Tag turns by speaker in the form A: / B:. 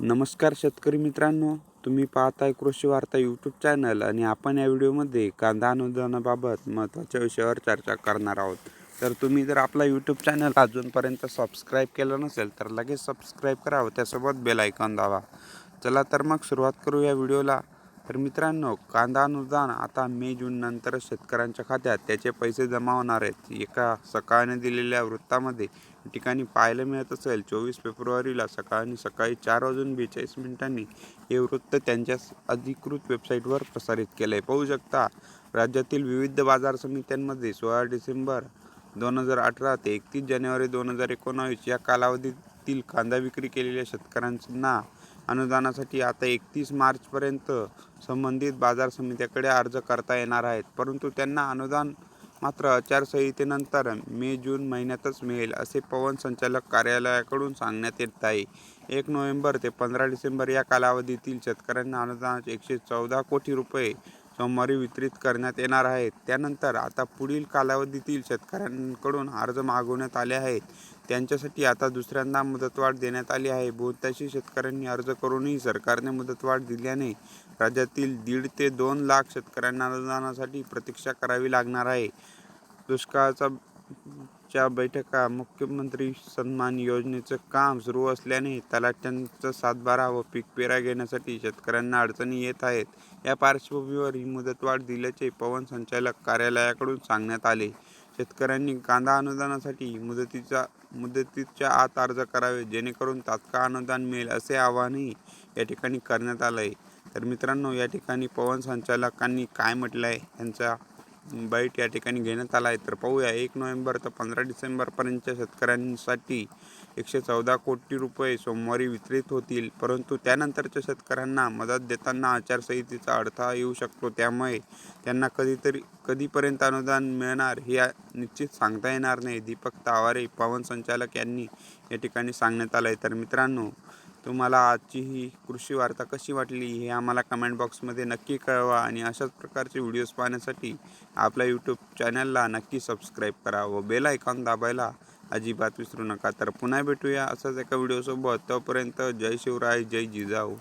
A: नमस्कार शेतकरी मित्रांनो तुम्ही पाहताय कृषी वार्ता यूट्यूब चॅनल आणि आपण या व्हिडिओमध्ये कांदा अनुदानाबाबत महत्त्वाच्या विषयावर चर्चा करणार आहोत. तर तुम्ही जर आपला यूट्यूब चॅनल अजूनपर्यंत सबस्क्राईब केलं नसेल तर लगेच सबस्क्राईब करावं त्यासोबत बेल ऐकॉन दावा चला तर मग सुरुवात करू या व्हिडिओला. तर मित्रांनो कांदा अनुदान आता मे जून नंतर शेतकऱ्यांच्या खात्यात त्याचे पैसे जमा होणार आहेत. एका सकाळने दिलेल्या वृत्तामध्ये ठिकाणी पाहायला मिळत असेल. चोवीस फेब्रुवारीला सकाळी सकाळी चार वाजून बेचाळीस मिनिटांनी हे वृत्त त्यांच्या अधिकृत वेबसाईटवर प्रसारित केलं आहे पाहू शकता राज्यातील विविध बाजार समित्यांमध्ये सोळा डिसेंबर दोन हजार अठरा ते एकतीस जानेवारी दोन हजार एकोणावीस या कालावधीतील कांदा विक्री केलेल्या शेतकऱ्यांना अनुदानासाठी आता एकतीस मार्चपर्यंत संबंधित बाजार समित्याकडे अर्ज करता येणार आहेत. परंतु त्यांना अनुदान मात्र आचारसंहितेनंतर मे जून महिन्यातच मिळेल असे पवन संचालक कार्यालयाकडून सांगण्यात येत आहे. एक नोव्हेंबर ते पंधरा डिसेंबर या कालावधीतील शेतकऱ्यांना अनुदानाचे एकशे चौदा कोटी रुपये सोमवारी वितरित करण्यात येणार आहेत. त्यानंतर आता पुढील कालावधीतील शेतकऱ्यांकडून अर्ज मागवण्यात आले आहेत. त्यांच्यासाठी आता दुसऱ्यांदा मुदतवाढ देण्यात आली आहे. बहुतांशी शेतकऱ्यांनी अर्ज करूनही सरकारने मुदतवाढ दिल्याने राज्यातील दीड ते दोन लाख शेतकऱ्यांना अनुदानासाठी प्रतीक्षा करावी लागणार आहे. दुष्काळाचा च्या बैठका मुख्यमंत्री सन्मान योजनेचं काम सुरू असल्याने तलाट्यांचा सातबारा व पीक पेरा घेण्यासाठी शेतकऱ्यांना अडचणी येत आहेत. या पार्श्वभूमीवर ही मुदतवाढ दिल्याचे पवन संचालक कार्यालयाकडून सांगण्यात आले. शेतकऱ्यांनी कांदा अनुदानासाठी मुदतीचा मुदतीच्या आत अर्ज करावे जेणेकरून तात्काळ अनुदान मिळेल असे आवाहनही या ठिकाणी करण्यात आलं आहे तर मित्रांनो या ठिकाणी पवन संचालकांनी काय म्हटलं आहे यांचा बाईट या ठिकाणी घेण्यात आला आहे. तर पाहूया एक नोव्हेंबर तर पंधरा डिसेंबरपर्यंतच्या शेतकऱ्यांसाठी एकशे चौदा कोटी रुपये सोमवारी वितरित होतील. परंतु त्यानंतरच्या शेतकऱ्यांना मदत देताना आचारसंहितेचा अडथळा येऊ शकतो. त्यामुळे त्यांना कधीतरी कधीपर्यंत अनुदान मिळणार हे निश्चित सांगता येणार नाही. दीपक तावारे पवन संचालक यांनी या ठिकाणी सांगण्यात आलं आहे तर मित्रांनो तुम्हाला आजची ही कृषी वार्ता कशी वाटली हे आम्हाला कमेंट बॉक्समध्ये नक्की कळवा आणि अशाच प्रकारचे व्हिडिओज पाहण्यासाठी आपल्या यूट्यूब चॅनलला नक्की सबस्क्राईब करा व बेल आयकॉन दाबायला अजिबात विसरू नका. तर पुन्हा भेटूया असाच एका व्हिडिओसोबत तोपर्यंत जय शिवराय जय जिजाऊ.